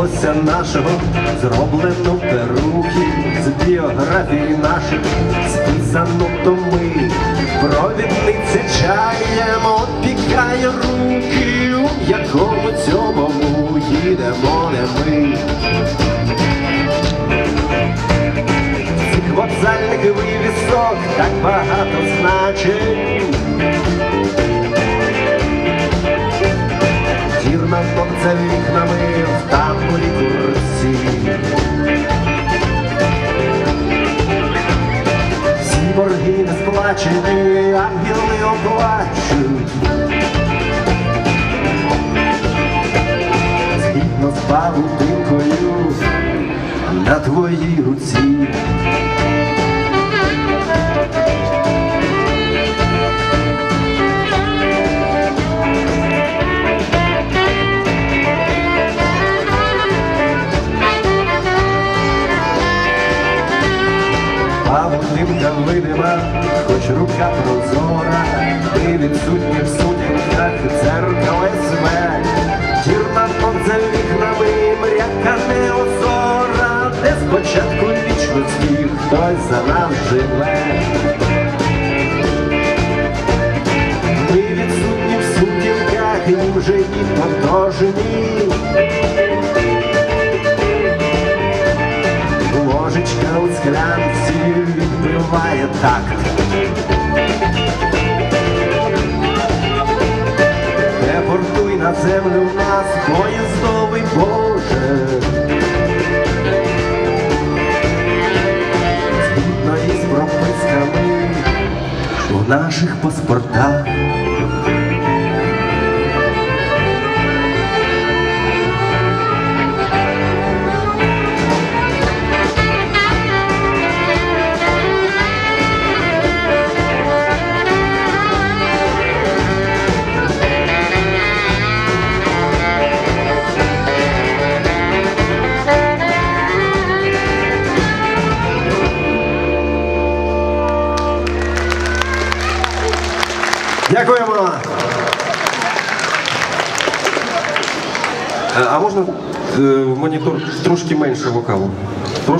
хлопця нашого зроблено перуки з біографії наших списано то ми. Провідниця чаєм опікає руки, у якому цьому їдемо не ми. Цих вокзальних вивісок так багато значень. Борги не сплачені, ангели оплачуть. Згідно з павутинкою на твоїй руці. Павутинка видима, хоч рука прозора, ти відсутні в сутінках дзеркало све, Тірна за вікнами, мряка неозора, де спочатку вічності хтось за нас живе. Ми відсутні в сутінках, і вже і тотожні. Ложечка у склянці відбиває так. Не портуй на землю нас, поїздовий Боже. Згідно із прописками у наших паспортах. Дякуємо. Е, А можна е, в монітор трошки менше вокалу?